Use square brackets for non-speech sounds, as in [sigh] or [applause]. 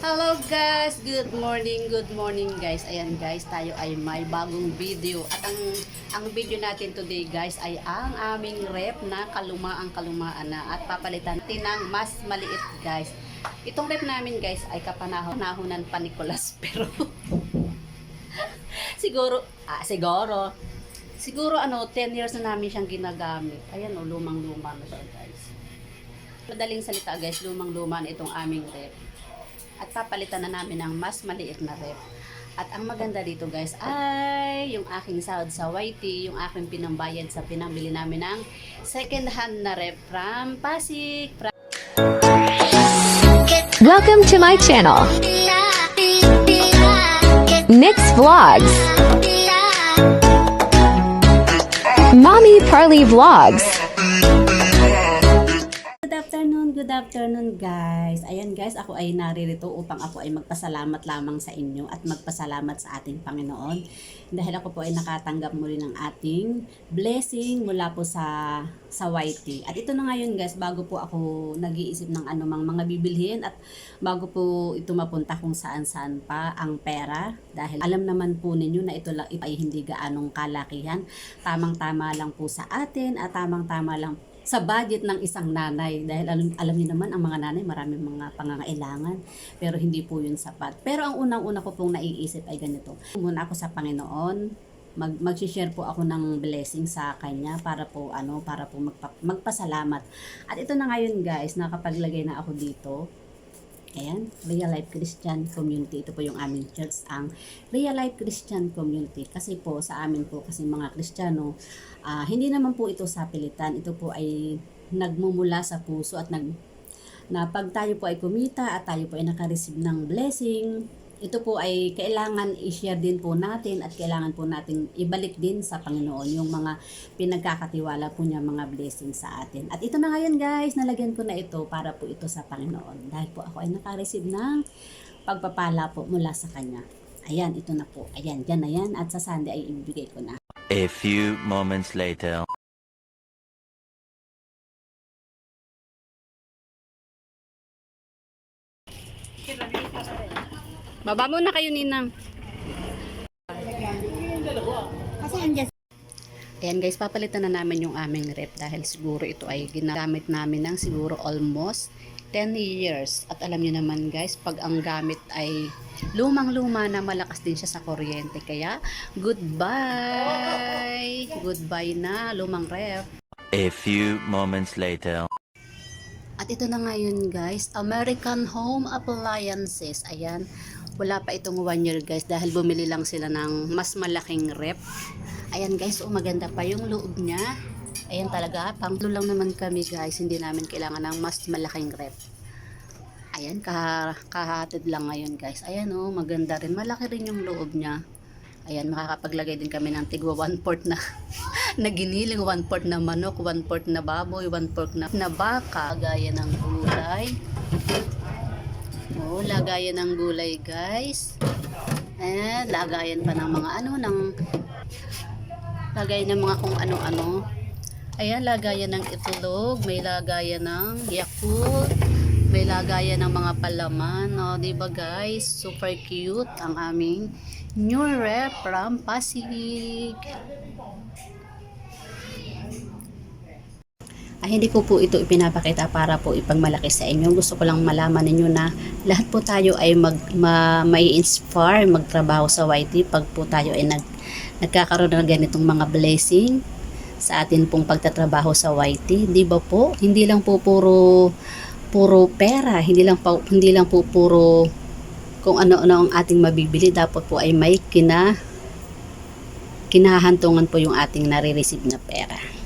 Hello guys! Good morning, good morning guys. Ayan guys, tayo ay may bagong video. At ang ang video natin today guys ay ang aming rep na kalumaang kalumaan na at papalitan natin ng mas maliit guys. Itong rep namin guys ay kapanahon nahunan pa Nicolas [laughs] pero siguro ah, siguro siguro ano 10 years na namin siyang ginagamit. Ayan o, lumang-luma na siya guys. Madaling salita guys, lumang-luma itong aming rep at papalitan na namin ng mas maliit na rep. At ang maganda dito guys ay yung aking sahod sa YT, yung aking pinambayad sa pinambili namin ng second hand na rep from Pasig. From Welcome to my channel, Nix Vlogs. Mommy Parley Vlogs. Good afternoon, guys. Ayan guys, ako ay naririto upang ako ay magpasalamat lamang sa inyo at magpasalamat sa ating Panginoon. Dahil ako po ay nakatanggap muli ng ating blessing mula po sa sa YT. At ito na ngayon guys, bago po ako nag-iisip ng anumang mga bibilhin at bago po ito mapunta kung saan-saan pa ang pera. Dahil alam naman po ninyo na ito, lang, ito ay hindi gaanong kalakihan. Tamang-tama lang po sa atin at tamang-tama lang sa budget ng isang nanay dahil alam, alam niyo naman ang mga nanay maraming mga pangangailangan pero hindi po yun sapat. Pero ang unang-una ko pong naiisip ay ganito. Muna ako sa Panginoon, mag mag-share po ako ng blessing sa kanya para po ano para po magpa, magpasalamat. At ito na ngayon guys, nakapaglagay na ako dito. Ayan, Real Life Christian Community. Ito po yung aming church, ang Real Life Christian Community. Kasi po, sa amin po, kasi mga Kristiyano, ah, hindi naman po ito sa pilitan. Ito po ay nagmumula sa puso at nag na pag tayo po ay kumita at tayo po ay nakareceive ng blessing, ito po ay kailangan i-share din po natin at kailangan po natin ibalik din sa Panginoon yung mga pinagkakatiwala po niya mga blessing sa atin. At ito na ngayon guys, nalagyan ko na ito para po ito sa Panginoon. Dahil po ako ay nakareceive ng pagpapala po mula sa Kanya. Ayan, ito na po. Ayan, dyan na yan. At sa Sunday ay ibibigay ko na. A few moments later. Baba muna kayo, Ninang. Ayan guys, papalitan na namin yung aming rep dahil siguro ito ay ginagamit namin ng siguro almost 10 years. At alam niyo naman guys, pag ang gamit ay lumang-luma na malakas din siya sa kuryente. Kaya, goodbye! Goodbye na, lumang rep. A few moments later. At ito na ngayon guys, American Home Appliances. Ayan, wala pa itong one year guys dahil bumili lang sila ng mas malaking rep. Ayan guys, oh, maganda pa yung loob niya. Ayan talaga, pang lang naman kami guys, hindi namin kailangan ng mas malaking rep. Ayan, kah kahatid lang ngayon guys. Ayan oh, maganda rin. Malaki rin yung loob niya. Ayan, makakapaglagay din kami ng tigwa 1 port na [laughs] na giniling, 1 port na manok, 1 port na baboy, 1 port na, na baka, gaya ng gulay. Oh, lagayan ng gulay, guys. Eh, lagayan pa ng mga ano, ng lagayan ng mga kung ano-ano. Ayan, lagayan ng itlog, may lagayan ng yakult, may lagayan ng mga palaman. No, 'di ba guys? Super cute ang aming new rep from Pasig. Ay, hindi ko po ito ipinapakita para po ipagmalaki sa inyo. Gusto ko lang malaman ninyo na lahat po tayo ay mag, ma, may inspire magtrabaho sa YT pag po tayo ay nag, nagkakaroon ng ganitong mga blessing sa atin pong pagtatrabaho sa YT. Di ba po? Hindi lang po puro puro pera, hindi lang po, hindi lang po puro kung ano-ano ang ating mabibili. Dapat po ay may kina kinahantungan po yung ating nare-receive na pera.